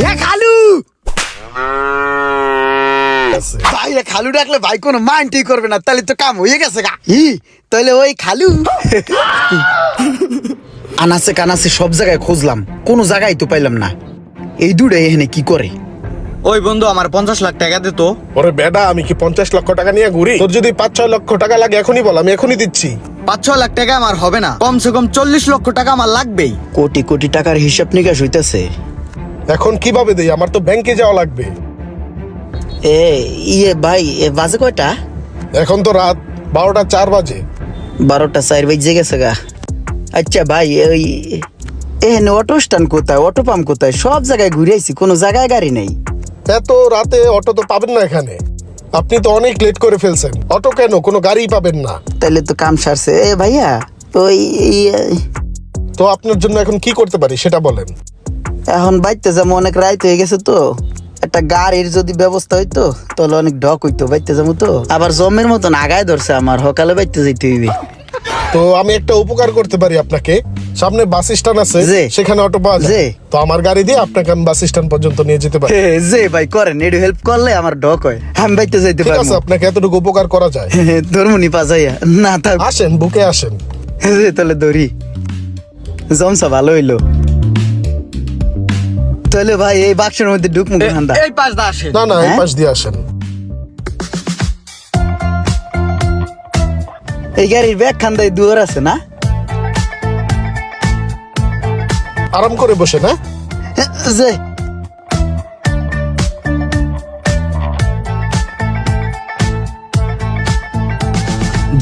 এ, খালু ভাই খালু ডাকলে ভাই কোনো মাইন্ডই করবে না, তাহলে তো কাম হয়ে গেছে গা। ই তাহলে ওই খালু আনাসে কানাসে সব জায়গায় খুঁজলাম, কোনো জায়গায় তো পাইলাম না। এই দুটো এখানে কি করে? ওই বন্ধু আমার পঞ্চাশ লাখ টাকা দে তো। ওরে বেডা আমি কি পঞ্চাশ লক্ষ টাকা নিয়ে ঘুরি? তোর যদি পাঁচ ছয় লক্ষ টাকা লাগে এখনই বল আমি এখনই দিচ্ছি। পাঁচ ছ লাখ টাকা আমার হবে না। কমসে কম চল্লিশ লক্ষ টাকা আমার লাগবেই। কোটি কোটি টাকার হিসাব নিকাশ হইতেছে। এখন কীভাবে দেই? আমার তো ব্যাংকে যাওয়া লাগবে। এ ইয়ে ভাই এ বাজে কয়টা? এখন তো রাত বারোটা চার বাজে। বারোটা চার বেজে গেছে গা। আচ্ছা ভাই ওই এখানে অটো স্ট্যান্ড কোথায়? অটো পাম্প কোথায়? সব জায়গায় ঘুরে আইছি কোনো জায়গায় গাড়ি নেই। এত রাতে অটো তো পাবেন না এখানে। আপনি তো অনেক লেট করে ফেলছেন। অটো কেন? কোনো গাড়ি পাবেন না। তাহলে তো কাম সারছে। এ ভাইয়া ওই তো আপনার জন্য এখন কি করতে পারি সেটা বলেন। এখন বাইতে যাব অনেক রাইত হয়ে গেছে তো। একটা গাড়ির যদি ব্যবস্থা হইতো তাহলে অনেক ডক হইতো বাইতে যাব তো। আবার জমের মতন আগায় ধরছে আমার সকালে বাইতে যাইতে হইবে। তো আমি একটা উপকার করতে পারি আপনাকে। সামনে বাস স্ট্যান্ড আছে জি। সেখানে অটো পাওয়া যায়। তো আমার গাড়ি দিয়ে আপনাকে আমি বাস স্ট্যান্ড পর্যন্ত নিয়ে যেতে পারি। যে ভাই করেন। একটু হেল্প করলে আমার ডক হয়। আমি বাইতে যাইতে ঠিক আছে আপনাকে এতটুকু উপকার করা যায়। ধর্মনি পাজাইয়া। না থাক। আসেন বুকে আসেন। যে তাহলে ধরি। জমসা ভালো হইল। তাহলে ভাই এই বাক্সের মধ্যে ঢুক মুখ এই পাঁচ দা আসে না না এই হ্যাঁ? পাশ দিয়ে আসেন। এই গাড়ির ব্যাগ খান্দায় দুয়ার আছে না? আরাম করে বসে না? যে।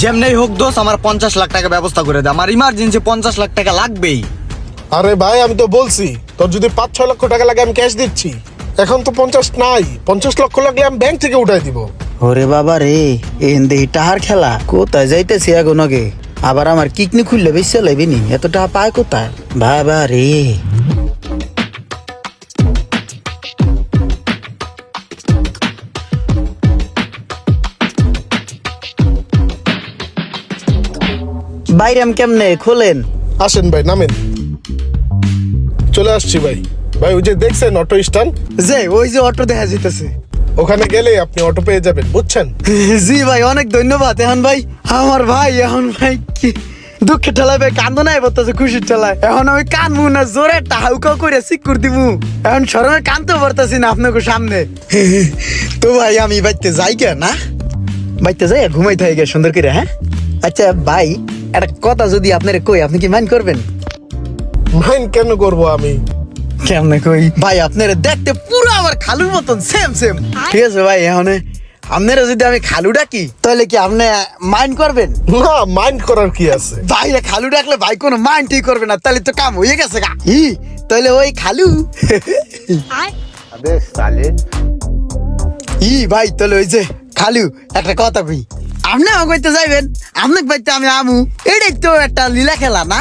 যেমনি হোক দোষ আমার পঞ্চাশ লাখ টাকা ব্যবস্থা করে দে। আমার ইমার্জেন্সি পঞ্চাশ লাখ টাকা লাগবেই। আরে ভাই আমি তো বলছি তোর যদি পাঁচ ছয় লক্ষ টাকা লাগে আমি ক্যাশ দিচ্ছি। এখন তো পঞ্চাশ নাই। পঞ্চাশ লক্ষ লাগলে আমি ব্যাংক থেকে উঠাই দিব। ওরে বাবা রে এন দেহি টাহার খেলা। কোথায় যাইতেছি এখন আগে? আবার আমার কিকনি খুললে বেশি লাইবি নি এত টাকা পায় কোথায়? বাবা রে। বাইরাম কেমনে খোলেন? আসেন ভাই নামেন। চলে আসছি ভাই। ভাই ওই যে দেখছেন অটো স্ট্যান্ড? যে ওই যে অটো দেখা যাইতেছে। ওখানে গেলে আপনি অটো পেয়ে যাবেন বুঝছেন? জি ভাই অনেক ধন্যবাদ। এখন ভাই আমার ভাই এখন ভাই কি দুঃখে ভাই কান্দো নাই বলতেছে খুশির ঠেলায়। এখন আমি কানবো না জোরে একটা হাউকা করে সিকুর দিবো। এখন সরমে কানতে পারতাছি না আপনাকে সামনে। তো ভাই আমি বাইতে যাই কে না? বাইতে যাই ঘুমাই থাকি গে সুন্দর করে হ্যাঁ? আচ্ছা ভাই একটা কথা যদি আপনার কই আপনি কি মাইন্ড করবেন? মাইন্ড কেন করব আমি? কেমনে কই? ভাই আপনারা দেখতে পুরো আমার খালুর মতন সেম সেম ঠিক আছে ভাই এখন আপনারা যদি আমি খালু ডাকি তাহলে কি আপনি মাইন্ড করবেন? না মাইন্ড করার কি আছে? ভাই খালু ডাকলে ভাই কোনো মাইন্ডই করবে না তাহলে তো কাম হয়ে গেছে গা। ই তাহলে ওই খালু। ই ভাই তাহলে ওই যে খালু একটা কথা কই। আপনি আমাকে কইতে যাইবেন আপনি পাইতে আমি আমু। এটাই তো একটা লীলা খেলা না?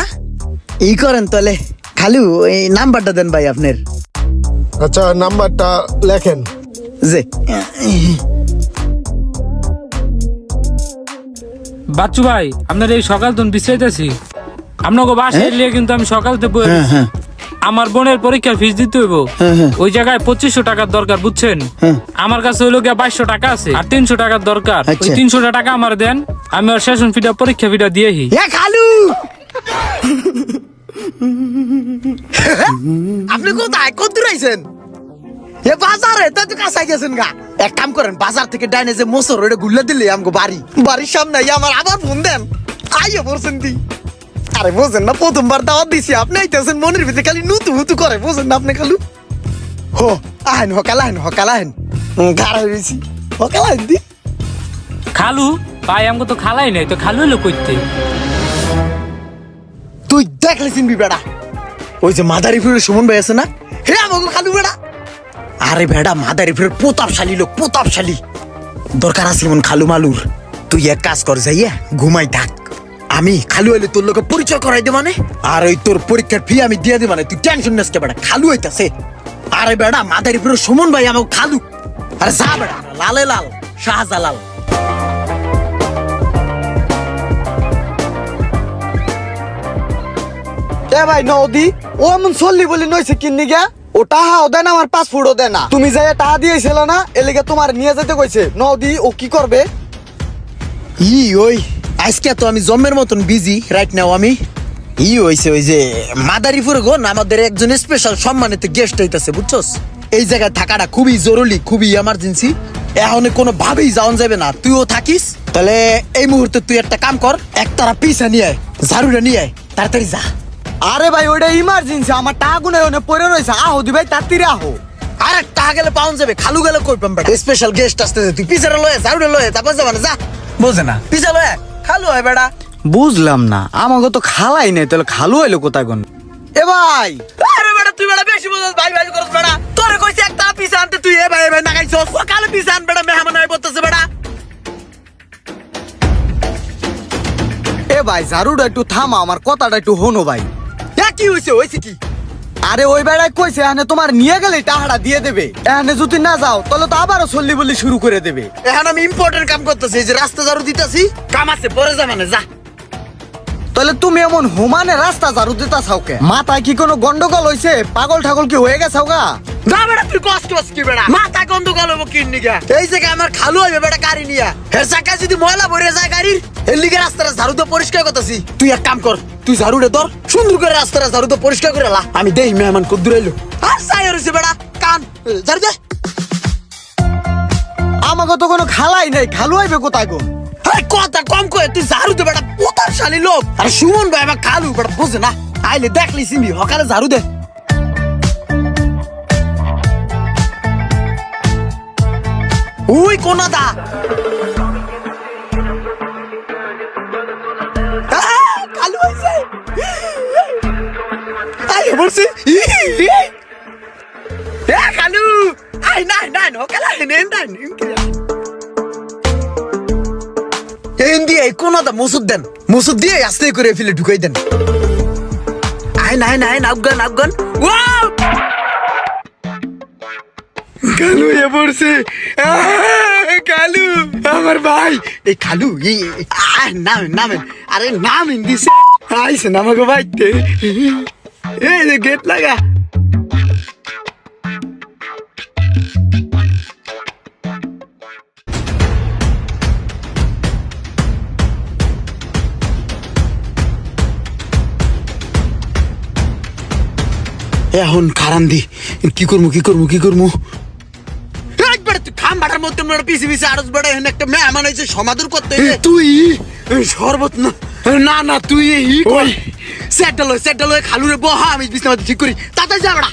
ই করেন তাহলে। খালু এই নাম্বারটা দেন ভাই আপনার। আচ্ছা নাম্বারটা লেখেন। যে বাচ্চু ভাই আপনার এই সকাল তো বিশ্রাইতেছি। আপনাকে বাসায় এলিয়ে কিন্তু আমি সকালতে বই হ্যাঁ হ্যাঁ। আমার বোনের পরীক্ষার ফিস দিতে হইব। হ্যাঁ, হ্যাঁ। ওই জায়গায় পঁচিশশো টাকার দরকার বুঝছেন? হ্যাঁ। আমার কাছে হইল গিয়া বাইশশো টাকা আছে আর তিনশো টাকার দরকার। ওই আচ্ছা। তিনশো টাকা আমার দেন আমি আর সেশন ফিটা পরীক্ষা ফিটা দিয়েহি এ খালু! আপনি কোথায়? কত দূর আইছেন? এ বাজারে, তো তো কাছে গেছেন গা। এক কাম করেন, বাজার থেকে ডাইনে যে মোসর ওটা গুল্লা দিলে আমগো বাড়ি। বাড়ির সামনে আমার আবার ফোন দেন। আইয়া বলছেন দি। আরে বোঝেন না, প্রথমবার দাওয়াত দিছি, আপনি আইতেছেন মনের ভিতরে খালি নুতু হুতু করে, বোঝেন না আপনি খালু? হো, আহেন, হকাল আহেন হকাল আহেন। গাড়া হয়েছি হকাল আহেন দি। খালু? ভাই আমাকে তো খালাই নাই, তো খালু হইল কইতে? তুই দেখলে চিনবি বেড়া। ওই যে মাদারিপুরের সুমন ভাই আছে না? হে আমাকে খালু বেড়া। আরে বেড়া, মাদারিপুরের প্রতাপশালী লোক, প্রতাপশালী। দরকার আছে এমন খালু মালুর। তুই এক কাজ কর, যাইয়া ঘুমাই থাক। আমি খালু হইলে তোর লোকে পরিচয় করাই দে মানে। আর ওই তোর পরীক্ষার ফি আমি দিয়ে দিই মানে। তুই টেনশন নিস কে বেড়া, খালু হইতাছে। আরে বেড়া, মাদারিপুরের সুমন ভাই আমাকে খালু। আরে যা বেড়া, লালে লাল, শাহজালাল। এ ভাই নদী, ও এমন বলি নইছে আমার পাসপোর্টও না। তুমি যাই দিয়েছিল না তোমার নিয়ে যেতে কইছে। নদী, ও কি করবে? ই ওই, আজকে তো আমি জম্মের মতন বিজি রাইট নাও আমি। ই হইছে ওই যে মাদারীপুর গো না আমাদের একজন স্পেশাল সম্মানিত গেস্ট হইতাছে, বুঝছস? এই জায়গায় থাকাটা খুবই জরুরি, খুবই এমার্জেন্সি এখন কোনো ভাবেই যাওয়া যাবে না। তুইও থাকিস? তাহলে এই মুহূর্তে তুই একটা কাম কর একতারা পিসা নিয়ে আয়, ঝাড়ুটা নিয়ে আয়, তাড়াতাড়ি যা। আরে ভাই ওটা ইমার্জেন্সি আমার টাকা গুনে ওনে পড়ে রয়েছে। আহো দি ভাই তাড়াতাড়ি আহো। আরে টাকা গেলে পাউন যাবে খালু গেলে কই পাম বেটা? স্পেশাল গেস্ট আসতেছে তুই পিছারে লয়ে ঝাড়ুটা লয়ে তারপর যাবা না যা। বোঝে না। পিছা লয়ে খালু হয় বেটা। বুঝলাম না আমাকে তো খালাই নাই তাহলে খালু হইল কোথায় কোন এ ভাই! আরে বেটা তুই বেটা বেশি বুঝছ ভাই ভাই করছ বেটা। তোরে কইছি একটা পিছা আনতে তুই এ ভাই ভাই না খাইছস সকালে পিছা আন বেটা মেহমান আই বলতেছে বেটা। এ ভাই ঝাড়ুটা একটু থামা আমার কথাটা একটু হনো ভাই। কি হইছে হইছে কি আরে ওই বেড়ায় কইছে এখানে তোমার নিয়ে গেলে টাহাটা দিয়ে দেবে। এখানে যদি না যাও তাহলে তো আবারও চল্লি বলি শুরু করে দেবে। এখন আমি ইম্পর্টেন্ট কাম করতেছি যে রাস্তা ঝাড়ু দিতেছি কাম আছে পরে যা মানে যা। তাহলে তুমি এমন হুমানে রাস্তা ঝাড়ু দিতা চাওকে মাথায় কি কোনো গন্ডগোল হইছে? পাগল ঠাগল কি হয়ে গেছাও গা? না বেটা তুই কষ্ট হস কি বেটা মাথা গন্ধ গল হব কিন্নি গা এই জায়গায় আমার খালু হইবে বেটা গাড়ি নিয়া। হের চাকা যদি ময়লা ভরে যায় গাড়ির এর লিগে রাস্তাটা ঝাড়ু দিয়ে পরিষ্কার করতেছি। তুই এক কাম কর তুই ঝাড়ুটা ধর সুন্দর করে রাস্তাটা ঝাড়ু দিয়ে পরিষ্কার করে লা। আমি দেই মেহমান এলো। আর সাই হইছে বেটা কান ঝাড়ু দে। আমাকে তো কোনো খালাই নাই খালু হইবে কোথায় গো? আরে কথা কম কয়ে তুই ঝাড়ু দে বেটা পোতারশালী লোক। আরে সুমন ভাই আমার খালু বেটা বুঝে না। আইলে দেখলি সিমি হকালে ঝাড়ু দে। উই কোনা দা এ কালু আই নাই নাই নাই এই দিয়ে দা মুসুদ দেন। মুসুদ দিয়ে আস্তে করে ফেলে ঢুকাই দেন। আইন আইন আইন আফগান আফগান। ওয়াও! কালু এ পড়ছে কালু আমার ভাই। এই কালু এই নামেন নামেন। আরে নামেন দিছে আইসে নামাগো ভাইতে। এই যে গেট লাগা। এখন খারান দি কি করব কি করব কি করব একবার তুই খাম বাটার মধ্যে মনে পিছি পিছি আরস বেড়া এখানে একটা মেহমান হয়েছে সমাদর করতে তুই? শরবত না। না না তুই ই কর। সেটটা লয় সেটটা লয় খালু রে বহা আমি বিছনা ঠিক করি। তাড়াতাড়ি যা বেড়া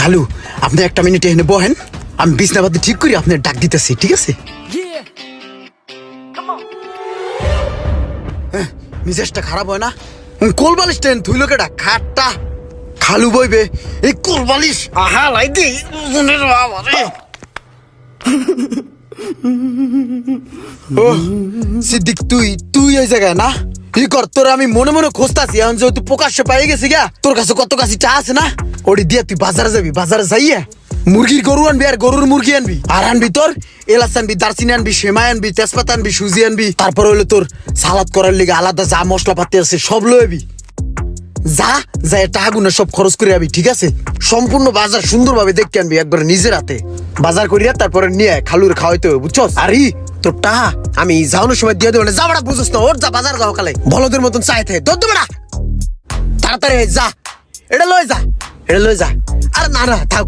খালু আপনি একটা মিনিট এখানে বহেন। আমি বিছনা পাতি ঠিক করি আপনার ডাক দিতেছি ঠিক আছে? মিজাজটা খারাপ হয় না? কোলবালিশ টেন তুই লোকেটা খাটটা। খালু বইবে এই কোলবালিশ। আহা লাই দি সিদ্দিক তুই তুই এই জায়গায় না? ই তোর আমি মনে মনে খুঁজতাছি, এখন যেহেতু প্রকাশ্যে পাই গেছি গা, তোর কাছে কত কাছে চা আছে না? ওটি দিয়ে, তুই বাজারে যাবি, বাজারে যাইয়া মুরগির গরু আনবি আর গরুর মুরগি আনবি। আর আনবি তোর এলাচ আনবি, দারচিনি আনবি, সেমাই আনবি, তেজপাতা আনবি, সুজি আনবি, তারপর হইল তোর সালাদ করার লিগে আলাদা যা মশলাপাতি আছে সব লইবি। যা যা টাকা গুনে সব খরচ করে আবি, ঠিক আছে? সম্পূর্ণ বাজার সুন্দরভাবে দেখতে আনবি একবার নিজের হাতে। বাজার করিয়া তারপরে নিয়ে খালুর খাওয়াইতে হবে, বুঝছস? আর, তোর টাকা আমি যাওয়ানোর সময় দিয়ে দেবো না। যা বেড়া বুঝছ না? ওর যা বাজার যাও কালে। বলদের মতন চাইতে তোর তো বেড়া। তাড়াতাড়ি যা। এটা লয়ে যা। এটা লয়ে যা। আরে না না, থাক।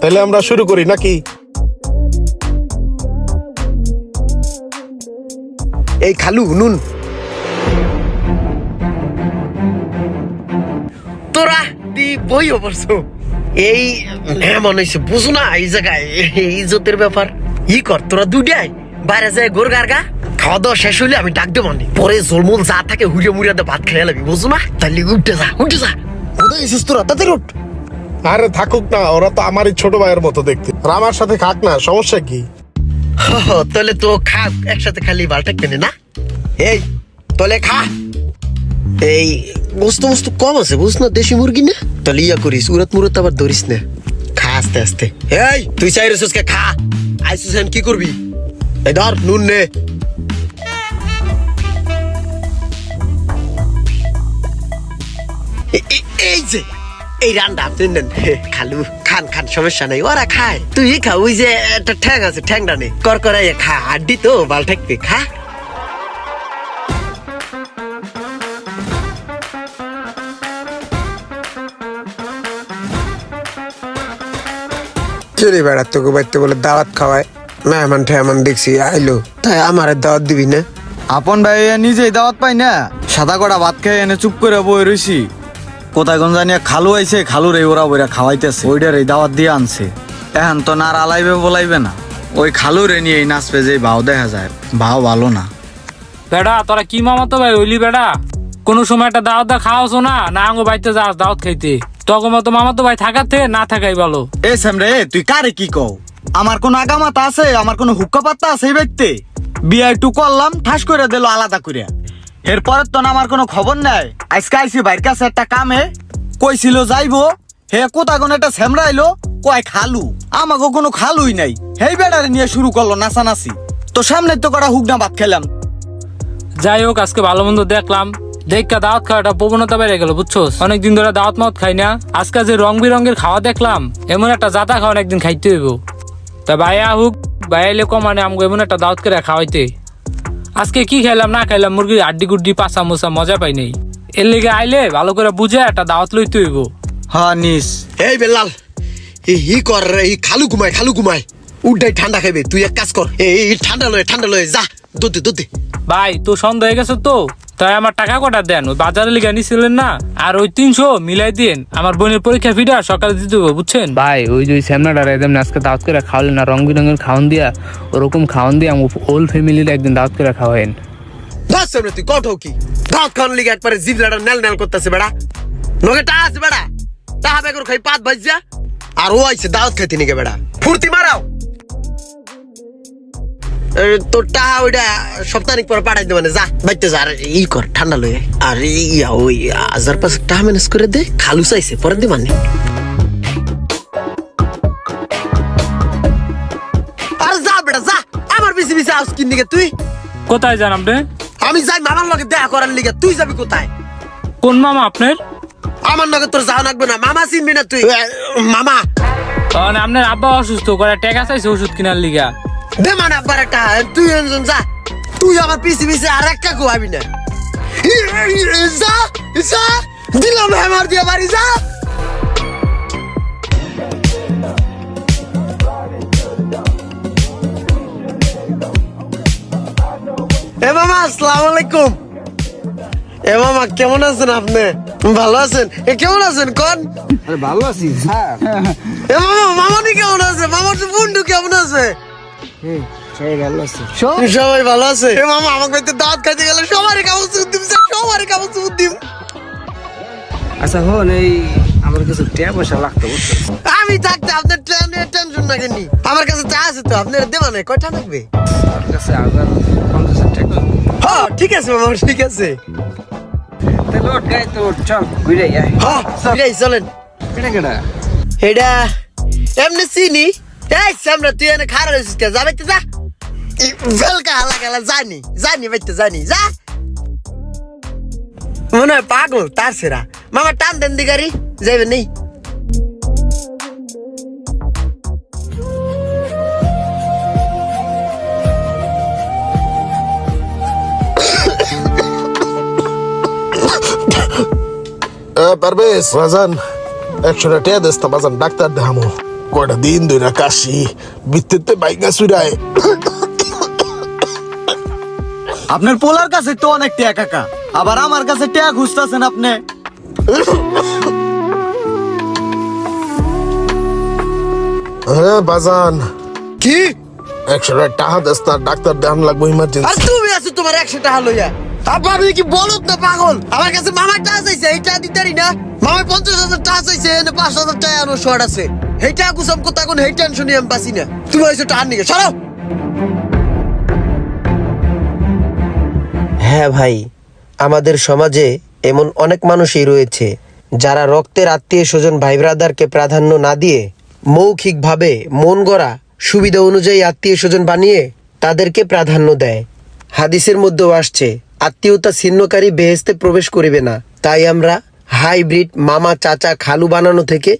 তাহলে আমরা শুরু করি নাকি? এই খালু নুন। তোরা দি বই অবশ্য এই মেহমান হয়েছে বুঝো না এই জায়গায় এই ইজ্জতের ব্যাপার। ই কর তোরা দুইটাই বাইরে যায় গোর গার্গা খাওয়া দাওয়া শেষ হইলে আমি ডাক দেবো। পরে জলমল যা থাকে হুড়িয়ে মুড়িয়ে ভাত খেয়ে লাগবি বুঝো না? তাহলে উঠে যা উঠে যা। কোথায় এসেছিস তোরা? তাদের উঠ। আরে থাকুক না ওরা তো আমারই ছোট ভাইয়ের মতো দেখতে। আর আমার সাথে খাক না সমস্যা কি? তোলে তো খা একসাথে খালি বালটা কেনে না এই তোলে খা। এই বস্তু বস্তু কম আছে বুঝ না? দেশি মুরগি না? তাহলে ইয়া করিস উরাত মুরত আবার ধরিস না। খা আস্তে আস্তে। এই তুই চাই রসুসকে খা। আইসুস কি করবি? এই ধর নুন নে। এই যে এই রান্না আপনি নেন খালু। খান খান সমস্যা নাই ওরা খায়। তুই খা ওই যে একটা ঠ্যাং আছে ঠ্যাংটা নেই কর করে খা হাড্ডি তো বাল ঠেকবে খা। চলে বেড়াত তোকে বাড়িতে বলে দাওয়াত খাওয়ায়। মেহমান ঠেহমান দেখছি আইলো। তাই আমার দাওয়াত দিবি না? আপন ভাই নিজেই দাওয়াত পাই না। সাদা কড়া ভাত খেয়ে এনে চুপ করে বই রইছি। কোথায় কোন জানিয়া খালু আইছে খালুর এই ওরা বইরা খাওয়াইতেছে। ওইটার এই দাওয়াত দিয়ে আনছে। এখন তো না আলাইবে বলাইবে না। ওই খালুরে নিয়ে এই নাচবে যে ভাও দেখা যায়। ভাও ভালো না। বেড়া তোরা কি মামাতো ভাই হইলি বেড়া? কোনো সময় একটা দাওয়াত দা খাওয়াছো না? না আঙ্গো বাড়িতে যাস দাওয়াত খাইতে। তখন মতো মামাতো ভাই থাকার থেকে না থাকাই ভালো। এ স্যামরে তুই কারে কি কও? আমার কোন আগামাতা আছে আমার কোন হুক্কা পাত্তা আছে এই ব্যক্তি বিয়ে একটু করলাম ঠাস করে দিল আলাদা করে এরপরে তো না আমার কোনো খবর নাই। আজকে আইসি বাইর কাছে একটা কামে। কইছিল, যাইবো। হে কোথা কোন একটা স্যামরাইলো কয়, খালু। আমাকে কোনো খালুই নাই। হেই বেড়ারে নিয়ে শুরু করল নাচানাচি। তো সামনে তো করা হুকনা ভাত খেলাম। যাই হোক, আজকে ভালো মন্দ দেখলাম। দেখা দাওয়াত খাওয়াটা প্রবণতা বেড়ে গেল বুঝছ অনেকদিন ধরে দাওয়াত মাওয়াত খাই না। আজকে যে রং বেরঙের খাওয়া দেখলাম, এমন একটা জাতা খাওয়া একদিন খাইতে হইব। তা ভাইয়া হুক ভাইয়ালে কমানে আমগো এমন একটা দাওয়াত করে খাওয়াইতে। আজকে কি খাইলাম না খাইলাম মুরগির আড্ডি গুড্ডি পাসা মোসা মজা পাই নাই। এর লেগে আইলে ভালো করে বুঝে একটা দাওয়াত লই তুইব হ্যাঁ নিস। এই বেলাল হি কর রে, খালু ঘুমায় খালু ঘুমায়। উড্ডাই ঠান্ডা খাইবে তুই এক কাজ কর। এই ঠান্ডা লয়ে ঠান্ডা লয়ে যা। দুধ দে দুধ দে। ভাই তো সন্দেহ হয়ে গেছে তো? তাই আমার টাকা কটা দেন? ওই বাজারে লিগে নিছিলেন না? আর ওই তিনশো মিলাই দিন আমার বোনের পরীক্ষা ফিটা সকালে দিতে হবে বুঝছেন? ভাই ওই যে শ্যামনাটা একদম আজকে দাওয়াত করে খাওয়ালেন না রং বেরঙের খাওয়ান দিয়া ওরকম খাওয়ান দিয়ে আমার ওল ফ্যামিলির একদিন দাওয়াত করে খাওয়াইন দশ সামনে তুই কট কি? দাঁত খাওয়ার লিগে একবারে জিভ লাড়া নেল নেল করতেছে বেড়া। নগে টা আছে বেড়া। টাহা বেগর খাই পাত আর ও আইছে দাওয়াত খাইতে নিকে বেড়া। ফুর্তি মারাও। তোর টাহা ওইটা সপ্তাহিক পরে পাঠাই দে মানে যা বাইতে যা। আর ই কর ঠান্ডা লয়ে আর ইয়া ওই হাজার পাঁচ টাকা ম্যানেজ করে দে খালু চাইছে পরে দে মানে। আর যা বেটা যা আমার বেশি বেশি আউস কিন নিকে তুই। কোথায় যান আপনি? আমি যাই মামার লগে দেখা করার লিগে তুই যাবি কোথায়? কোন মামা আপনার? আমার লগে তোর যাওয়া লাগবে না মামা চিনবি না তুই। মামা। আপনার আব্বা অসুস্থ করে টাকা চাইছে ওষুধ কেনার লিগা। দে মানে আব্বার একটা তুই একজন যা। তুই আমার পিছি পিছি আর একটা কোয়াবি না যা যা দিলাম হ্যামার দিয়ে বাড়ি যা। এ মামা আসসালামু আলাইকুম। এ মামা কেমন আছেন আপনি? ভালো আছেন? এ কেমন আছেন কোন? ভালো আছিস হ্যাঁ এ মামা মামানি কেমন আছে? মামার বন্ধু কেমন আছে? সবাই ভালো আছে। সবাই ভালো আছে? এ মামা আমাকে দাঁত খাইতে গেলে সবারই কাগজ চুপ সবারই কাগজ চুপ দিম। আচ্ছা হন এই আমার কিছু টাকা পয়সা লাগতো আমি থাকতে আপনার ট্রেনের টেনশন না কেনি আমার কাছে চা আছে তো আপনার দেওয়া নেই কয়টা লাগবে? আমার কাছে হাজার পঞ্চাশ টাকা। হ্যাঁ ঠিক আছে মামা ঠিক আছে। তাহলে গাই তো চল ঘুরে আয়। হ্যাঁ এটাই চলেন। কেটা কেটা এটা এমনি চিনি। এই সামনে তুই এনে খারাপ হয়েছিস কে যাবে তো যা। ভেলকা হালা গেলা জানি জানি বাইতে জানি যা। মনে হয় পাগল তার সেরা। মামা টান দেন দি গাড়ি যাইবে নেই। পারবেশ বাজান একশো টাকা দেস না বাজান ডাক্তার দেখামো। কয়টা দিন ধরে কাশি বাইঙ্গা চুরায়। আপনার পোলার কাছে তো অনেক টিয়া কাকা আবার আমার কাছে টিয়া খুঁজতেছেন আপনি। হ্যাঁ বাজান। কি? একশো টাকা দেস না ডাক্তার দেখান লাগবো আর ইমার্জেন্সি তুমি আছো তোমার একশো টাকা লইয়া। আব্বা আমি কি বলত না পাগল? আমার কাছে মামার টাকা চাইছে এই টাকা দিতে পারি না। মামার পঞ্চাশ হাজার চাইছে এনে পাঁচ হাজার টাকা আনো শর্ট আছে। এই টাকা কুসাম কোথা কোন এই টেনশনই আমি পাচ্ছি না। তুমি হয়েছো টাকা নিকে সরাও হ্যাঁ ভাই, আমাদের সমাজে এমন অনেক মানুষই রয়েছে, যারা রক্তের আত্মীয় স্বজন ভাই ব্রাদারকে প্রাধান্য না দিয়ে মৌখিকভাবে মন গড়া, সুবিধা অনুযায়ী আত্মীয় স্বজন বানিয়ে তাদেরকে প্রাধান্য দেয়। হাদিসের মধ্যেও আসছে আত্মীয়তা ছিন্নকারী বেহেস্তে প্রবেশ করিবে না। তাই আমরা হাইব্রিড মামা চাচা খালু বানানো থেকে